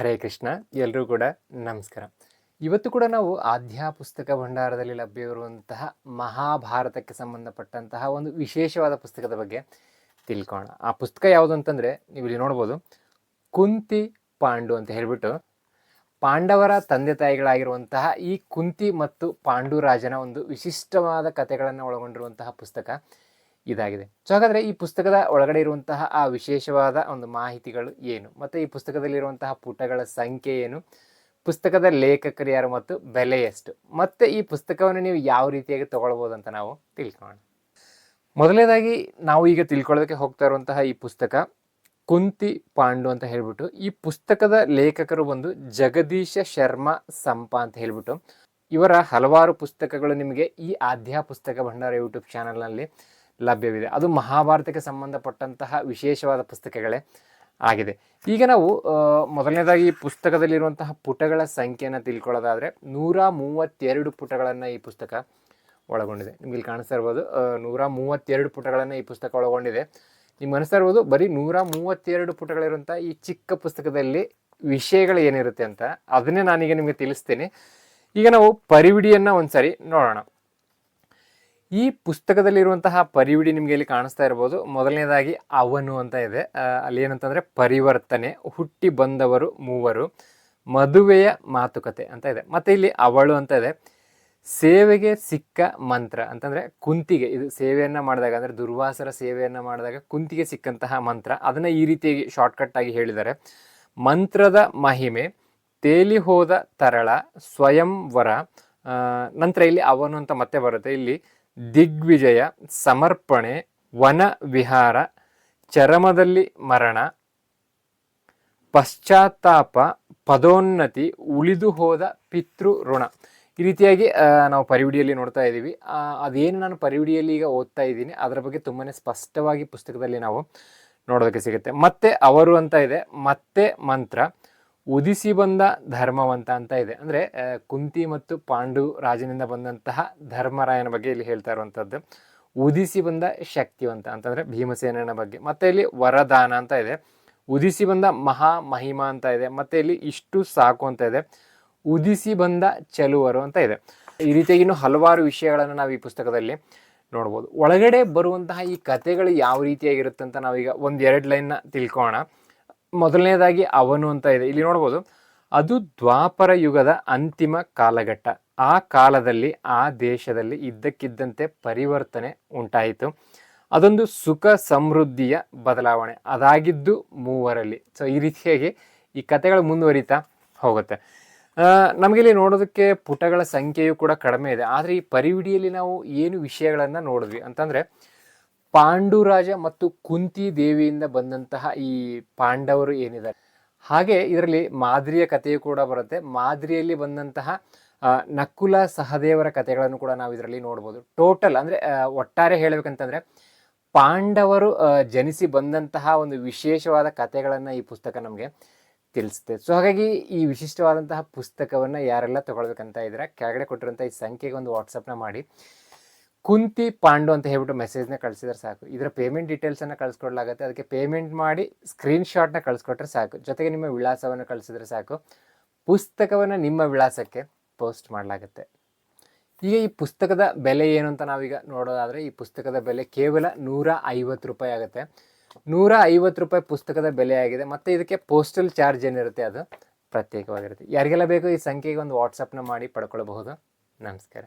ಹರೇ ಕೃಷ್ಣ ಎಲ್ಲರೂ ಕೂಡ ನಮಸ್ಕಾರ. ಇವತ್ತು ಕೂಡ ನಾವು ಆಧ್ಯಾ ಪುಸ್ತಕ ಭಂಡಾರದಲ್ಲಿ ಲಭ್ಯವಿರುವಂತಹ ಮಹಾಭಾರತಕ್ಕೆ ಸಂಬಂಧಪಟ್ಟಂತಹ ಒಂದು ವಿಶೇಷವಾದ ಪುಸ್ತಕದ ಬಗ್ಗೆ ತಿಳ್ಕೋಣ ಆ ಪುಸ್ತಕ ಯಾವುದು ಅಂತಂದರೆ ನೀವು ಇಲ್ಲಿ ನೋಡ್ಬೋದು, ಕುಂತಿ ಪಾಂಡು ಅಂತ ಹೇಳಿಬಿಟ್ಟು ಪಾಂಡವರ ತಂದೆ ತಾಯಿಗಳಾಗಿರುವಂತಹ ಈ ಕುಂತಿ ಮತ್ತು ಪಾಂಡುರಾಜನ ಒಂದು ವಿಶಿಷ್ಟವಾದ ಕಥೆಗಳನ್ನು ಒಳಗೊಂಡಿರುವಂತಹ ಪುಸ್ತಕ. ಇದಾಗಿದೆ. ಸೊ ಹಾಗಾದರೆ ಈ ಪುಸ್ತಕದ ಒಳಗಡೆ ಇರುವಂತಹ ಆ ವಿಶೇಷವಾದ ಒಂದು ಮಾಹಿತಿಗಳು ಏನು? ಮತ್ತು ಈ ಪುಸ್ತಕದಲ್ಲಿರುವಂತಹ ಪುಟಗಳ ಸಂಖ್ಯೆ ಏನು? ಪುಸ್ತಕದ ಲೇಖಕರು ಯಾರು ಮತ್ತು ಬೆಲೆ ಎಷ್ಟು? ಮತ್ತು ಈ ಪುಸ್ತಕವನ್ನು ನೀವು ಯಾವ ರೀತಿಯಾಗಿ ತಗೊಳ್ಬೋದು ಅಂತ ನಾವು ತಿಳ್ಕೊಳ್ಳೋಣ. ಮೊದಲನೇದಾಗಿ ನಾವು ಈಗ ತಿಳ್ಕೊಳ್ಳೋದಕ್ಕೆ ಹೋಗ್ತಾ ಇರುವಂತಹ ಈ ಪುಸ್ತಕ ಕುಂತಿ ಪಾಂಡು ಅಂತ ಹೇಳ್ಬಿಟ್ಟು, ಈ ಪುಸ್ತಕದ ಲೇಖಕರು ಬಂದು ಜಗದೀಶ ಶರ್ಮಾ ಸಂಪ ಅಂತ ಹೇಳ್ಬಿಟ್ಟು, ಇವರ ಹಲವಾರು ಪುಸ್ತಕಗಳು ನಿಮಗೆ ಈ ಆಧ್ಯ ಪುಸ್ತಕ ಭಂಡಾರ ಯೂಟ್ಯೂಬ್ ಚಾನಲ್ನಲ್ಲಿ ಲಭ್ಯವಿದೆ. ಅದು ಮಹಾಭಾರತಕ್ಕೆ ಸಂಬಂಧಪಟ್ಟಂತಹ ವಿಶೇಷವಾದ ಪುಸ್ತಕಗಳೇ ಆಗಿದೆ. ಈಗ ನಾವು ಮೊದಲನೇದಾಗಿ ಈ ಪುಸ್ತಕದಲ್ಲಿರುವಂತಹ ಪುಟಗಳ ಸಂಖ್ಯೆಯನ್ನು ತಿಳ್ಕೊಳ್ಳೋದಾದರೆ ನೂರ ಮೂವತ್ತೆರಡು ಪುಟಗಳನ್ನು ಈ ಪುಸ್ತಕ ಒಳಗೊಂಡಿದೆ. ನಿಮ್ಗೆ ಇಲ್ಲಿ ಕಾಣಿಸ್ತಾ ಇರ್ಬೋದು ನೂರ ಮೂವತ್ತೆರಡು ಪುಟಗಳನ್ನು ಈ ಪುಸ್ತಕ ಒಳಗೊಂಡಿದೆ. ನಿಮ್ಗೆ ಅನಿಸ್ತಾ ಇರ್ಬೋದು, ಬರೀ ನೂರ ಮೂವತ್ತೆರಡು ಪುಟಗಳಿರುವಂಥ ಈ ಚಿಕ್ಕ ಪುಸ್ತಕದಲ್ಲಿ ವಿಷಯಗಳು ಏನಿರುತ್ತೆ ಅಂತ ಅದನ್ನೇ ನಾನೀಗ ನಿಮಗೆ ತಿಳಿಸ್ತೀನಿ. ಈಗ ನಾವು ಪರಿವಿಡಿಯನ್ನು ಒಂದು ಸಾರಿ ನೋಡೋಣ. ಈ ಪುಸ್ತಕದಲ್ಲಿರುವಂತಹ ಪರಿವಿಡಿ ನಿಮಗೆ ಇಲ್ಲಿ ಕಾಣಿಸ್ತಾ ಇರ್ಬೋದು. ಮೊದಲನೇದಾಗಿ ಅವನು ಅಂತ ಇದೆ. ಅಲ್ಲಿ ಏನಂತಂದರೆ ಪರಿವರ್ತನೆ, ಹುಟ್ಟಿ ಬಂದವರು ಮೂವರು, ಮದುವೆಯ ಮಾತುಕತೆ ಅಂತ ಇದೆ. ಮತ್ತೆ ಇಲ್ಲಿ ಅವಳು ಅಂತ ಇದೆ. ಸೇವೆಗೆ ಸಿಕ್ಕ ಮಂತ್ರ ಅಂತಂದರೆ ಕುಂತಿಗೆ. ಇದು ಸೇವೆಯನ್ನು ಮಾಡಿದಾಗ ಅಂದರೆ ದುರ್ವಾಸರ ಸೇವೆಯನ್ನು ಮಾಡಿದಾಗ ಕುಂತಿಗೆ ಸಿಕ್ಕಂತಹ ಮಂತ್ರ. ಅದನ್ನು ಈ ರೀತಿಯಾಗಿ ಶಾರ್ಟ್ಕಟ್ಟಾಗಿ ಹೇಳಿದ್ದಾರೆ. ಮಂತ್ರದ ಮಹಿಮೆ, ತೇಲಿ ಹೋದ ತರಳ, ಸ್ವಯಂವರ ನಂತರ ಇಲ್ಲಿ ಅವನು ಅಂತ ಮತ್ತೆ ಬರುತ್ತೆ. ಇಲ್ಲಿ ದಿಗ್ವಿಜಯ, ಸಮರ್ಪಣೆ, ವನ ವಿಹಾರ, ಚರಮದಲ್ಲಿ ಮರಣ, ಪಶ್ಚಾತ್ತಾಪ, ಪದೋನ್ನತಿ, ಉಳಿದು ಹೋದ ಪಿತೃ ಋಣ. ಈ ರೀತಿಯಾಗಿ ನಾವು ಪರಿವಿಡಿಯಲ್ಲಿ ನೋಡ್ತಾ ಇದ್ದೀವಿ. ಅದೇನು ನಾನು ಪರಿವಿಡಿಯಲ್ಲಿ ಈಗ ಓದ್ತಾ ಇದ್ದೀನಿ, ಅದರ ಬಗ್ಗೆ ತುಂಬಾ ಸ್ಪಷ್ಟವಾಗಿ ಪುಸ್ತಕದಲ್ಲಿ ನಾವು ನೋಡೋದಕ್ಕೆ ಸಿಗುತ್ತೆ. ಮತ್ತೆ ಅವರು ಅಂತ ಇದೆ, ಮತ್ತೆ ಮಂತ್ರ. ಉದಿಸಿ ಬಂದ ಧರ್ಮವಂತ ಅಂತ ಇದೆ. ಅಂದರೆ ಕುಂತಿ ಮತ್ತು ಪಾಂಡು ರಾಜನಿಂದ ಬಂದಂತಹ ಧರ್ಮರಾಯನ ಬಗ್ಗೆ ಇಲ್ಲಿ ಹೇಳ್ತಾ ಇರುವಂಥದ್ದು ಉದಿಸಿ ಬಂದ ಶಕ್ತಿವಂತ ಅಂತಂದರೆ ಭೀಮಸೇನನ ಬಗ್ಗೆ. ಮತ್ತೆ ಇಲ್ಲಿ ವರದಾನ ಅಂತ ಇದೆ. ಉದಿಸಿ ಬಂದ ಮಹಾ ಮಹಿಮಾ ಅಂತ ಇದೆ. ಮತ್ತೆ ಇಲ್ಲಿ ಇಷ್ಟು ಸಾಕು ಅಂತ ಇದೆ. ಉದಿಸಿ ಬಂದ ಚೆಲುವರು ಅಂತ ಇದೆ. ಈ ರೀತಿಯಾಗಿ ಇನ್ನು ಹಲವಾರು ವಿಷಯಗಳನ್ನು ನಾವು ಈ ಪುಸ್ತಕದಲ್ಲಿ ನೋಡ್ಬೋದು. ಒಳಗಡೆ ಬರುವಂತಹ ಈ ಕಥೆಗಳು ಯಾವ ರೀತಿಯಾಗಿರುತ್ತೆ ಅಂತ ನಾವೀಗ ಒಂದು ಎರಡು ಲೈನ್ನ ತಿಳ್ಕೊಳ್ಳೋಣ ಮೊದಲನೇದಾಗಿ ಅವನು ಅಂತ ಇದೆ. ಇಲ್ಲಿ ನೋಡ್ಬೋದು, ಅದು ದ್ವಾಪರ ಯುಗದ ಅಂತಿಮ ಕಾಲಘಟ್ಟ. ಆ ಕಾಲದಲ್ಲಿ, ಆ ದೇಶದಲ್ಲಿ ಇದ್ದಕ್ಕಿದ್ದಂತೆ ಪರಿವರ್ತನೆ ಉಂಟಾಯಿತು. ಅದೊಂದು ಸುಖ ಸಮೃದ್ಧಿಯ ಬದಲಾವಣೆ. ಅದಾಗಿದ್ದು ಮೂವರಲ್ಲಿ. ಸೊ ಈ ರೀತಿಯಾಗಿ ಈ ಕಥೆಗಳು ಮುಂದುವರಿತಾ ಹೋಗುತ್ತೆ. ನಮಗೆ ನಮಗಿಲ್ಲಿ ನೋಡೋದಕ್ಕೆ ಪುಟಗಳ ಸಂಖ್ಯೆಯು ಕೂಡ ಕಡಿಮೆ ಇದೆ. ಆದರೆ ಈ ಪರಿವಿಡಿಯಲ್ಲಿ ನಾವು ಏನು ವಿಷಯಗಳನ್ನು ನೋಡಿದ್ವಿ ಅಂತಂದರೆ ಪಾಂಡುರಾಜ ಮತ್ತು ಕುಂತಿ ದೇವಿಯಿಂದ ಬಂದಂತಹ ಈ ಪಾಂಡವರು ಏನಿದ್ದಾರೆ? ಹಾಗೆ ಇದರಲ್ಲಿ ಮಾದರಿಯ ಕಥೆಯು ಕೂಡ ಬರುತ್ತೆ. ಮಾದರಿಯಲ್ಲಿ ಬಂದಂತಹ ನಕುಲ ಸಹದೇವರ ಕಥೆಗಳನ್ನು ಕೂಡ ನಾವು ಇದರಲ್ಲಿ ನೋಡ್ಬೋದು. ಟೋಟಲ್ ಅಂದರೆ ಒಟ್ಟಾರೆ ಹೇಳಬೇಕಂತಂದರೆ, ಪಾಂಡವರು ಜನಿಸಿ ಬಂದಂತಹ ಒಂದು ವಿಶೇಷವಾದ ಕಥೆಗಳನ್ನು ಈ ಪುಸ್ತಕ ನಮಗೆ ತಿಳಿಸುತ್ತೆ. ಸೊ ಹಾಗಾಗಿ ಈ ವಿಶಿಷ್ಟವಾದಂತಹ ಪುಸ್ತಕವನ್ನು ಯಾರೆಲ್ಲ ತಗೊಳ್ಬೇಕಂತ ಇದ್ರೆ ಕೆಳಗಡೆ ಕೊಟ್ಟಿರುವಂಥ ಈ ಸಂಖ್ಯೆಗೆ ಒಂದು ವಾಟ್ಸಪ್ನ ಮಾಡಿ. ಕುಂತಿ ಪಾಂಡು ಅಂತ ಹೇಳ್ಬಿಟ್ಟು ಮೆಸೇಜ್ನ ಕಳಿಸಿದ್ರೆ ಸಾಕು. ಇದರ ಪೇಮೆಂಟ್ ಡೀಟೇಲ್ಸನ್ನು ಕಳಿಸ್ಕೊಡ್ಲಾಗುತ್ತೆ. ಅದಕ್ಕೆ ಪೇಮೆಂಟ್ ಮಾಡಿ ಸ್ಕ್ರೀನ್ಶಾಟ್ನ ಕಳಿಸ್ಕೊಟ್ರೆ ಸಾಕು. ಜೊತೆಗೆ ನಿಮ್ಮ ವಿಳಾಸವನ್ನು ಕಳಿಸಿದ್ರೆ ಸಾಕು. ಪುಸ್ತಕವನ್ನು ನಿಮ್ಮ ವಿಳಾಸಕ್ಕೆ ಪೋಸ್ಟ್ ಮಾಡಲಾಗುತ್ತೆ. ಈಗ ಈ ಪುಸ್ತಕದ ಬೆಲೆ ಏನು ಅಂತ ನಾವೀಗ ನೋಡೋದಾದರೆ, ಈ ಪುಸ್ತಕದ ಬೆಲೆ ಕೇವಲ ನೂರ ಐವತ್ತು ರೂಪಾಯಿ ಆಗುತ್ತೆ. ನೂರ ಐವತ್ತು ರೂಪಾಯಿ ಪುಸ್ತಕದ ಬೆಲೆ ಆಗಿದೆ. ಮತ್ತು ಇದಕ್ಕೆ ಪೋಸ್ಟಲ್ ಚಾರ್ಜ್ ಏನಿರುತ್ತೆ ಅದು ಪ್ರತ್ಯೇಕವಾಗಿರುತ್ತೆ. ಯಾರಿಗೆಲ್ಲ ಬೇಕು ಈ ಸಂಖ್ಯೆಗೆ ಒಂದು ವಾಟ್ಸಪ್ನ ಮಾಡಿ ಪಡ್ಕೊಳ್ಬಹುದು. ನಮಸ್ಕಾರ.